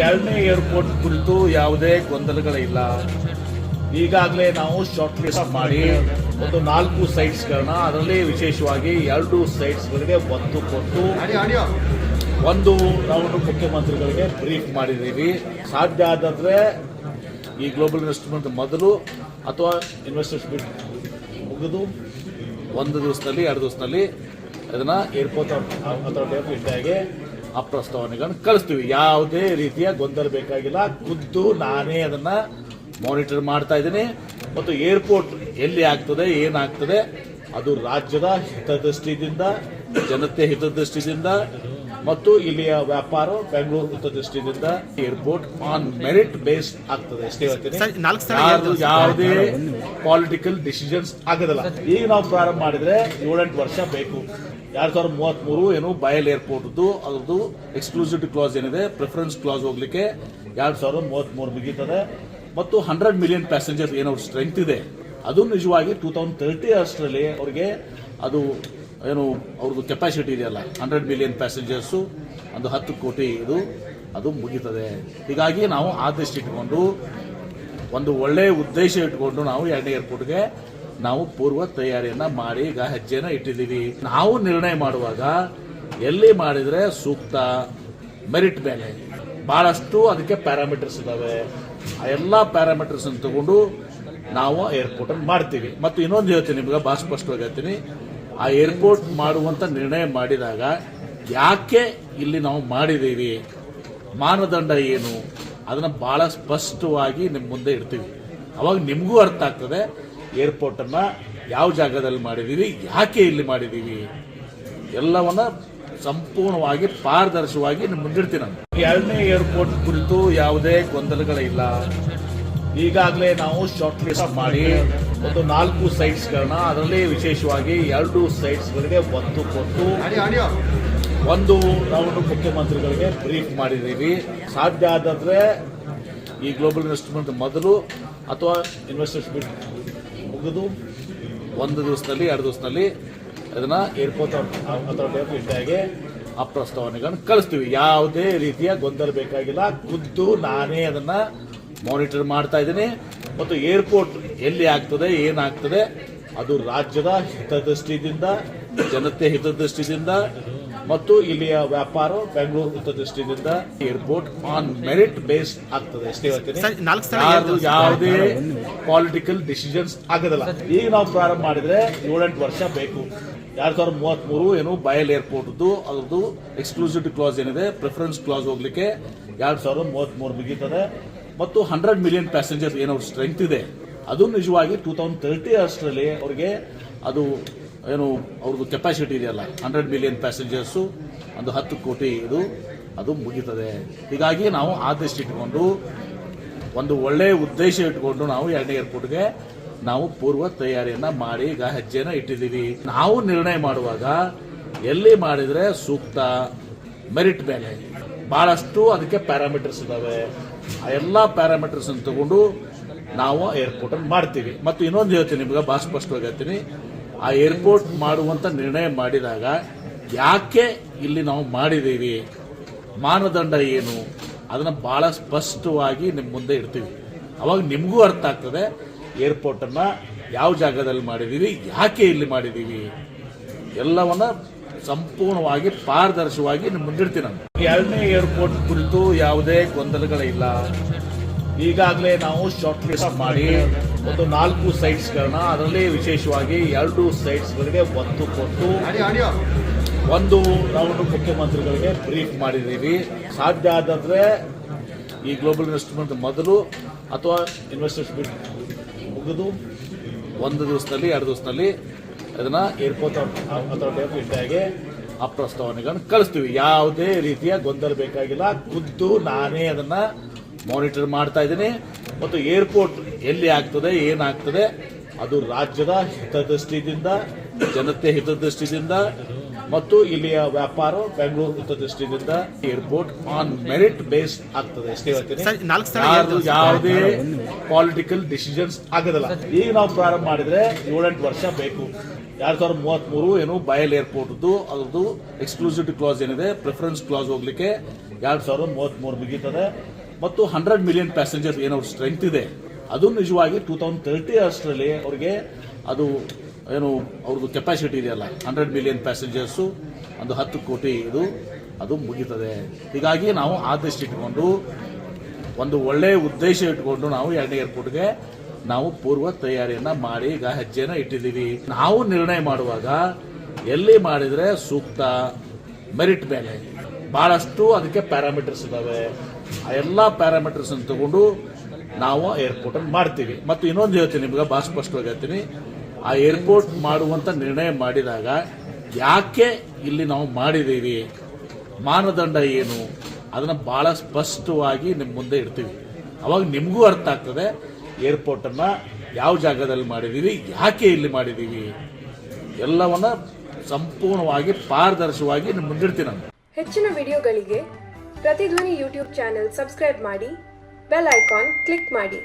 ಎರಡನೇ ಏರ್ಪೋರ್ಟ್ ಕುರಿತು ಯಾವುದೇ ಗೊಂದಲಗಳಿಲ್ಲ. ಈಗಾಗಲೇ ನಾವು ಶಾರ್ಟ್ ಲಿಸ್ಟ್ ಮಾಡಿ ಒಂದು ನಾಲ್ಕು ಸೈಟ್ಸ್ಗಳನ್ನ ಅದರಲ್ಲಿ ವಿಶೇಷವಾಗಿ ಎರಡು ಸೈಟ್ಸ್ಗಳಿಗೆ ಒತ್ತು ಕೊಟ್ಟು ಒಂದು ರೌಂಡ್ ಮುಖ್ಯಮಂತ್ರಿಗಳಿಗೆ ಬ್ರೀಫ್ ಮಾಡಿದ್ದೀವಿ. ಸಾಧ್ಯ ಆದ್ರೆ ಈ ಗ್ಲೋಬಲ್ ಇನ್ವೆಸ್ಟ್ಮೆಂಟ್ ಮೊದಲು ಅಥವಾ ಇನ್ವೆಸ್ಟರ್ಸ್ ಮೀಟ್ ಮುಗಿದು ಒಂದು ದಿವಸದಲ್ಲಿ ಎರಡು ದಿವಸದಲ್ಲಿ ಅದನ್ನ ಏರ್ಪೋರ್ಟ್ ಅಥಾರಿಟಿ ಆಫ್ ಇಂಡಿಯಾಗೆ ಆ ಪ್ರಸ್ತಾವನೆಗಳನ್ನು ಕಳಿಸ್ತೀವಿ ಯಾವುದೇ ರೀತಿಯ ಗೊಂದಲ ಬೇಕಾಗಿಲ್ಲ. ಖುದ್ದು ನಾನೇ ಅದನ್ನ ಮಾನಿಟರ್ ಮಾಡ್ತಾ ಇದ್ದೀನಿ. ಮತ್ತು ಏರ್ಪೋರ್ಟ್ ಎಲ್ಲಿ ಆಗ್ತದೆ, ಏನಾಗ್ತದೆ, ಅದು ರಾಜ್ಯದ ಹಿತದೃಷ್ಟಿಯಿಂದ ಜನತೆ ಹಿತದೃಷ್ಟಿಯಿಂದ ಮತ್ತು ಇಲ್ಲಿಯ ವ್ಯಾಪಾರ ಬೆಂಗಳೂರು ದೃಷ್ಟಿಯಿಂದ ಏರ್ಪೋರ್ಟ್ ಆನ್ ಮೆರಿಟ್ ಬೇಸ್ಡ್ ಆಗ್ತದೆ. ಅಷ್ಟೇ ಹೇಳ್ತೀನಿ. ಯಾವುದೇ ಪಾಲಿಟಿಕಲ್ ಡಿಸಿಷನ್ಸ್ ಆಗೋದಿಲ್ಲ. ಈಗ ನಾವು ಪ್ರಾರಂಭ ಮಾಡಿದ್ರೆ ಏಳೆಂಟು ವರ್ಷ ಬೇಕು. ಎರಡ್ ಸಾವಿರದ ಮೂವತ್ತ್ ಮೂರು ಏನು ಬಯಲ್ ಏರ್ಪೋರ್ಟ್ ಅದ್ರದ್ದು ಎಕ್ಸ್ಕ್ಲೂಸಿವ್ ಕ್ಲಾಸ್ ಏನಿದೆ ಪ್ರಿಫರೆನ್ಸ್ ಕ್ಲಾಸ್ ಹೋಗ್ಲಿಕ್ಕೆ ಎರಡ್ ಸಾವಿರದ ಮೂವತ್ತ್ ಮೂರು ಮುಗೀತದೆ. ಮತ್ತು ಹಂಡ್ರೆಡ್ ಮಿಲಿಯನ್ ಪ್ಯಾಸೆಂಜರ್ ಏನೋ ಸ್ಟ್ರೆಂತ್ ಇದೆ. ಅದು ನಿಜವಾಗಿ ಟೂ ತೌಸಂಡ್ ತರ್ಟಿ ಅಷ್ಟರಲ್ಲಿ ಅವರಿಗೆ ಅದು ಏನು, ಅವ್ರದ್ದು ಕೆಪಾಸಿಟಿ ಇದೆಯಲ್ಲ ಹಂಡ್ರೆಡ್ ಮಿಲಿಯನ್ ಪ್ಯಾಸೆಂಜರ್ಸು ಒಂದು ಹತ್ತು ಕೋಟಿ ಇದು, ಅದು ಮುಗೀತದೆ. ಹೀಗಾಗಿ ನಾವು ಆದಷ್ಟು ಇಟ್ಕೊಂಡು, ಒಂದು ಒಳ್ಳೆಯ ಉದ್ದೇಶ ಇಟ್ಕೊಂಡು ನಾವು ಎರಡನೇ ಏರ್ಪೋರ್ಟ್ಗೆ ನಾವು ಪೂರ್ವ ತಯಾರಿಯನ್ನ ಮಾಡಿ ಈಗ ಹೆಜ್ಜೆನ ಇಟ್ಟಿದ್ದೀವಿ. ನಾವು ನಿರ್ಣಯ ಮಾಡುವಾಗ ಎಲ್ಲಿ ಮಾಡಿದರೆ ಸೂಕ್ತ ಮೆರಿಟ್ ಮೇಲೆ. ಭಾಳಷ್ಟು ಅದಕ್ಕೆ ಪ್ಯಾರಾಮೀಟರ್ಸ್ ಇದ್ದಾವೆ ಆ ಎಲ್ಲ ಪ್ಯಾರಾಮೀಟರ್ಸ್ ಅನ್ನು ತಗೊಂಡು ನಾವು ಏರ್ಪೋರ್ಟನ್ನು ಮಾಡ್ತೀವಿ. ಮತ್ತು ಇನ್ನೊಂದು ಹೇಳ್ತೀನಿ, ನಿಮ್ಗೆ ಭಾಳ ಸ್ಪಷ್ಟವಾಗಿ ಹೇಳ್ತೀನಿ. ಆ ಏರ್ಪೋರ್ಟ್ ಮಾಡುವಂತ ನಿರ್ಣಯ ಮಾಡಿದಾಗ ಯಾಕೆ ಇಲ್ಲಿ ನಾವು ಮಾಡಿದ್ದೀವಿ? ಮಾನದಂಡ ಏನು? ಅದನ್ನ ಬಹಳ ಸ್ಪಷ್ಟವಾಗಿ ನಿಮ್ಮ ಮುಂದೆ ಇಡ್ತೀವಿ. ಅವಾಗ ನಿಮಗೂ ಅರ್ಥ ಆಗ್ತದೆ, ಏರ್ಪೋರ್ಟ್ ಅನ್ನ ಯಾವ ಜಾಗದಲ್ಲಿ ಮಾಡಿದ್ದೀವಿ, ಯಾಕೆ ಇಲ್ಲಿ ಮಾಡಿದ್ದೀವಿ? ಎಲ್ಲವನ್ನ ಸಂಪೂರ್ಣವಾಗಿ ಪಾರದರ್ಶಕವಾಗಿ ಮುಂದಿಡ್ತೀನಿ ನಾನು. ಎರಡನೇ ಏರ್ಪೋರ್ಟ್ ಕುರಿತು ಯಾವುದೇ ಗೊಂದಲಗಳಿಲ್ಲ. ಈಗಾಗಲೇ ನಾವು ಶಾರ್ಟ್ ಲಿಸ್ಟ್ ಮಾಡಿ ಒಂದು ನಾಲ್ಕು ಸೈಟ್ಸ್ಗಳನ್ನ ಅದರಲ್ಲಿ ವಿಶೇಷವಾಗಿ ಎರಡು ಸೈಟ್ಸ್ಗಳಿಗೆ ಒತ್ತು ಕೊಟ್ಟು ಒಂದು ರೌಂಡ್ ಮುಖ್ಯಮಂತ್ರಿಗಳಿಗೆ ಬ್ರೀಫ್ ಮಾಡಿದ್ದೀವಿ. ಸಾಧ್ಯ ಆದ್ರೆ ಈ ಗ್ಲೋಬಲ್ ಇನ್ವೆಸ್ಟ್ಮೆಂಟ್ ಮೊದಲು ಅಥವಾ ಇನ್ವೆಸ್ಟರ್ಸ್ ಮೀಟ್ ಮುಗಿದು ಒಂದು ದಿವಸದಲ್ಲಿ ಎರಡು ದಿವಸದಲ್ಲಿ ಅದನ್ನ ಏರ್ಪೋರ್ಟ್ ಅಥಾರಿಟಿ ಆಫ್ ಇಂಡಿಯಾಗೆ ಆ ಪ್ರಸ್ತಾವನೆಗಳನ್ನು ಕಳಿಸ್ತೀವಿ. ಯಾವುದೇ ರೀತಿಯ ಗೊಂದಲ ಬೇಕಾಗಿಲ್ಲ. ಖುದ್ದು ನಾನೇ ಅದನ್ನ ಮಾನಿಟರ್ ಮಾಡ್ತಾ ಇದ್ದೀನಿ. ಮತ್ತು ಏರ್ಪೋರ್ಟ್ ಎಲ್ಲಿ ಆಗ್ತದೆ ಏನಾಗ್ತದೆ ಅದು ರಾಜ್ಯದ ಹಿತದೃಷ್ಟಿಯಿಂದ ಜನತೆ ಹಿತದೃಷ್ಟಿಯಿಂದ ಮತ್ತು ಇಲ್ಲಿಯ ವ್ಯಾಪಾರ ಬೆಂಗಳೂರು ಹಿತದೃಷ್ಟಿಯಿಂದ ಏರ್ಪೋರ್ಟ್ ಆನ್ ಮೆರಿಟ್ ಬೇಸ್ಡ್ ಆಗ್ತದೆ. ಅಷ್ಟೇ ಹೇಳ್ತೀನಿ. ಯಾವುದೇ ಪಾಲಿಟಿಕಲ್ ಡಿಸಿಷನ್ಸ್ ಆಗೋದಿಲ್ಲ. ಈಗ ನಾವು ಪ್ರಾರಂಭ ಮಾಡಿದ್ರೆ ಏಳೆಂಟು ವರ್ಷ ಬೇಕು. ಎರಡ್ ಸಾವಿರದ ಮೂವತ್ತ್ ಮೂರು ಏನು ಬಯಲ್ ಏರ್ಪೋರ್ಟ್ ಅದ್ರದ್ದು ಎಕ್ಸ್ಕ್ಲೂಸಿವ್ ಕ್ಲಾಸ್ ಏನಿದೆ ಪ್ರಿಫರೆನ್ಸ್ ಕ್ಲಾಸ್ ಹೋಗ್ಲಿಕ್ಕೆ ಎರಡ್ ಸಾವಿರದ ಮೂವತ್ತ್ ಮೂರು ಮುಗೀತದೆ. ಮತ್ತು ಹಂಡ್ರೆಡ್ ಮಿಲಿಯನ್ ಪ್ಯಾಸೆಂಜರ್ಸ್ ಏನೋ ಸ್ಟ್ರೆಂತ್ ಇದೆ. ಅದು ನಿಜವಾಗಿ ಟೂ ತೌಸಂಡ್ ತರ್ಟಿ ಅಷ್ಟರಲ್ಲಿ ಅವ್ರಿಗೆ ಅದು ಏನು ಅವ್ರದ್ದು ಕೆಪಾಸಿಟಿ ಇದೆಯಲ್ಲ. ಹಂಡ್ರೆಡ್ ಮಿಲಿಯನ್ ಪ್ಯಾಸೆಂಜರ್ಸು ಒಂದು ಹತ್ತು ಕೋಟಿ ಇದು, ಅದು ಮುಗೀತದೆ. ಹೀಗಾಗಿ ನಾವು ಆದಷ್ಟು ಇಟ್ಕೊಂಡು, ಒಂದು ಒಳ್ಳೆಯ ಉದ್ದೇಶ ಇಟ್ಕೊಂಡು ನಾವು ಎರಡನೇ ಏರ್ಪೋರ್ಟ್ಗೆ ನಾವು ಪೂರ್ವ ತಯಾರಿಯನ್ನ ಮಾಡಿ, ಈಗ ಹೆಜ್ಜೆನ ಇಟ್ಟಿದ್ದೀವಿ. ನಾವು ನಿರ್ಣಯ ಮಾಡುವಾಗ ಎಲ್ಲಿ ಮಾಡಿದರೆ ಸೂಕ್ತ ಮೆರಿಟ್ ಮೇಲೆ. ಬಹಳಷ್ಟು ಅದಕ್ಕೆ ಪ್ಯಾರಾಮೀಟರ್ಸ್ ಇದಾವೆ. ಆ ಎಲ್ಲ ಪ್ಯಾರಾಮೀಟರ್ಸ್ ಅನ್ನು ತಗೊಂಡು ನಾವು ಏರ್ಪೋರ್ಟ್ ಅನ್ನು ಮಾಡ್ತೀವಿ. ಮತ್ತು ಇನ್ನೊಂದು ಹೇಳ್ತೀನಿ, ನಿಮ್ಗೆ ಭಾಳ ಸ್ಪಷ್ಟವಾಗಿ ಹೇಳ್ತೀನಿ. ಆ ಏರ್ಪೋರ್ಟ್ ಮಾಡುವಂತ ನಿರ್ಣಯ ಮಾಡಿದಾಗ ಯಾಕೆ ಇಲ್ಲಿ ನಾವು ಮಾಡಿದ್ದೀವಿ ಮಾನದಂಡ ಏನು? ಅದನ್ನ ಬಹಳ ಸ್ಪಷ್ಟವಾಗಿ ನಿಮ್ಮ ಮುಂದೆ ಇಡ್ತೀವಿ. ಅವಾಗ ನಿಮಗೂ ಅರ್ಥ ಆಗ್ತದೆ ಏರ್ಪೋರ್ಟ್ ಅನ್ನ ಯಾವ ಜಾಗದಲ್ಲಿ ಮಾಡಿದೀವಿ, ಯಾಕೆ ಇಲ್ಲಿ ಮಾಡಿದೀವಿ? ಎಲ್ಲವನ್ನ ಸಂಪೂರ್ಣವಾಗಿ ಪಾರದರ್ಶವಾಗಿ ಮುಂದಿಡ್ತೀನಿ ನಾನು. ಎರಡನೇ ಏರ್ಪೋರ್ಟ್ ಕುರಿತು ಯಾವುದೇ ಗೊಂದಲಗಳಿಲ್ಲ. ಈಗಾಗಲೇ ನಾವು ಶಾರ್ಟ್ ಲಿಸ್ಟ್ ಮಾಡಿ ಒಂದು ನಾಲ್ಕು ಸೈಟ್ಸ್ಗಳನ್ನ ಅದರಲ್ಲಿ ವಿಶೇಷವಾಗಿ ಎರಡು ಸೈಟ್ಸ್ಗಳಿಗೆ ಒತ್ತು ಕೊಟ್ಟು, ಒಂದು ರೌಂಡ್ ಮುಖ್ಯಮಂತ್ರಿಗಳಿಗೆ ಬ್ರೀಫ್ ಮಾಡಿದ್ದೀವಿ. ಸಾಧ್ಯ ಆದರೆ ಈ ಗ್ಲೋಬಲ್ ಇನ್ವೆಸ್ಟ್ಮೆಂಟ್ ಮೊದಲು ಅಥವಾ ಇನ್ವೆಸ್ಟರ್ಸ್ ಮುಗಿದು ಒಂದು ದಿವಸದಲ್ಲಿ, ಎರಡು ದಿವಸದಲ್ಲಿ ಅದನ್ನ ಏರ್ಪೋರ್ಟ್ ಅಥಾರಿಟಿ ಆಫ್ ಇಂಡಿಯಾಗೆ ಆ ಪ್ರಸ್ತಾವನೆಗಳನ್ನು ಕಳಿಸ್ತೀವಿ. ಯಾವುದೇ ರೀತಿಯ ಗೊಂದಲ ಬೇಕಾಗಿಲ್ಲ. ಖುದ್ದು ನಾನೇ ಅದನ್ನ ಮಾನಿಟರ್ ಮಾಡ್ತಾ ಇದ್ದೀನಿ. ಮತ್ತು ಏರ್ಪೋರ್ಟ್ ಎಲ್ಲಿ ಆಗ್ತದೆ ಏನಾಗ್ತದೆ ಅದು ರಾಜ್ಯದ ಹಿತದೃಷ್ಟಿಯಿಂದ ಜನತೆ ಹಿತದೃಷ್ಟಿಯಿಂದ ಮತ್ತು ಇಲ್ಲಿಯ ವ್ಯಾಪಾರ ಬೆಂಗಳೂರು ಹಿತದೃಷ್ಟಿಯಿಂದ ಏರ್ಪೋರ್ಟ್ ಆನ್ ಮೆರಿಟ್ ಬೇಸ್ ಆಗ್ತದೆ. ಅಷ್ಟೇ ಹೇಳ್ತೀನಿ. ಯಾವುದೇ ಪಾಲಿಟಿಕಲ್ ಡಿಸಿಷನ್ಸ್ ಆಗೋದಿಲ್ಲ. ಈಗ ನಾವು ಪ್ರಾರಂಭ ಮಾಡಿದ್ರೆ ಏಳೆಂಟು ವರ್ಷ ಬೇಕು. ಎರಡ್ ಸಾವಿರದ ಮೂವತ್ತ್ ಮೂರು ಏನು ಬಯಲ್ ಏರ್ಪೋರ್ಟ್ ಅದ್ರದ್ದು ಎಕ್ಸ್ಕ್ಲೂಸಿವ್ ಕ್ಲಾಸ್ ಏನಿದೆ ಪ್ರಿಫರೆನ್ಸ್ ಕ್ಲಾಸ್ ಹೋಗ್ಲಿಕ್ಕೆ ಎರಡು ಸಾವಿರದ ಮೂವತ್ತ್ಮೂರು ಮುಗೀತದೆ. ಮತ್ತು ಹಂಡ್ರೆಡ್ ಮಿಲಿಯನ್ ಪ್ಯಾಸೆಂಜರ್ಸ್ ಏನೋ ಸ್ಟ್ರೆಂತ್ ಇದೆ, ಅದು ನಿಜವಾಗಿ ಟೂ ತೌಸಂಡ್ ತರ್ಟಿ ಅಷ್ಟರಲ್ಲಿ ಅವ್ರಿಗೆ ಅದು ಏನು ಅವ್ರದ್ದು ಕೆಪಾಸಿಟಿ ಇದೆಯಲ್ಲ ಹಂಡ್ರೆಡ್ ಮಿಲಿಯನ್ ಪ್ಯಾಸೆಂಜರ್ಸು ಒಂದು ಹತ್ತು ಕೋಟಿ ಇದು, ಅದು ಮುಗೀತದೆ. ಹೀಗಾಗಿ ನಾವು ಆದಷ್ಟು ಇಟ್ಕೊಂಡು, ಒಂದು ಒಳ್ಳೆಯ ಉದ್ದೇಶ ಇಟ್ಕೊಂಡು ನಾವು ಎರಡನೇ ಏರ್ಪೋರ್ಟ್ಗೆ ನಾವು ಪೂರ್ವ ತಯಾರಿಯನ್ನ ಮಾಡಿ ಈಗ ಹೆಜ್ಜೆನ ಇಟ್ಟಿದ್ದೀವಿ. ನಾವು ನಿರ್ಣಯ ಮಾಡುವಾಗ ಎಲ್ಲಿ ಮಾಡಿದ್ರೆ ಸೂಕ್ತ ಮೆರಿಟ್ ಮೇಲೆ. ಬಹಳಷ್ಟು ಅದಕ್ಕೆ ಪ್ಯಾರಾಮೀಟರ್ಸ್ ಇದಾವೆ. ಆ ಎಲ್ಲ ಪ್ಯಾರಾಮೀಟರ್ಸ್ ತಗೊಂಡು ನಾವು ಏರ್ಪೋರ್ಟ್ ಅನ್ನು ಮಾಡ್ತೀವಿ. ಮತ್ತು ಇನ್ನೊಂದು ಹೇಳ್ತೀನಿ, ನಿಮ್ಗೆ ಭಾಳ ಸ್ಪಷ್ಟವಾಗಿ ಹೇಳ್ತೀನಿ. ಆ ಏರ್ಪೋರ್ಟ್ ಮಾಡುವಂತ ನಿರ್ಣಯ ಮಾಡಿದಾಗ ಯಾಕೆ ಇಲ್ಲಿ ನಾವು ಮಾಡಿದ್ದೀವಿ? ಮಾನದಂಡ ಏನು? ಅದನ್ನ ಬಹಳ ಸ್ಪಷ್ಟವಾಗಿ ನಿಮ್ಮ ಮುಂದೆ ಇಡ್ತೀವಿ. ಅವಾಗ ನಿಮಗೂ ಅರ್ಥ ಆಗ್ತದೆ. ಏರ್ಪೋರ್ಟ್ ಅನ್ನ ಯಾವ ಜಾಗದಲ್ಲಿ ಮಾಡಿದೀವಿ, ಯಾಕೆ ಇಲ್ಲಿ ಮಾಡಿದೀವಿ, ಎಲ್ಲವನ್ನ ಸಂಪೂರ್ಣವಾಗಿ ಪಾರದರ್ಶವಾಗಿ ಮುಂದಿಡ್ತೀನಿ ನಾನು. ಹೆಚ್ಚಿನ ವಿಡಿಯೋಗಳಿಗೆ ಪ್ರತಿಧ್ವನಿ ಯೂಟ್ಯೂಬ್ ಚಾನೆಲ್ ಸಬ್ಸ್ಕ್ರೈಬ್ ಮಾಡಿ, ಬೆಲ್ ಐಕಾನ್ ಕ್ಲಿಕ್ ಮಾಡಿ.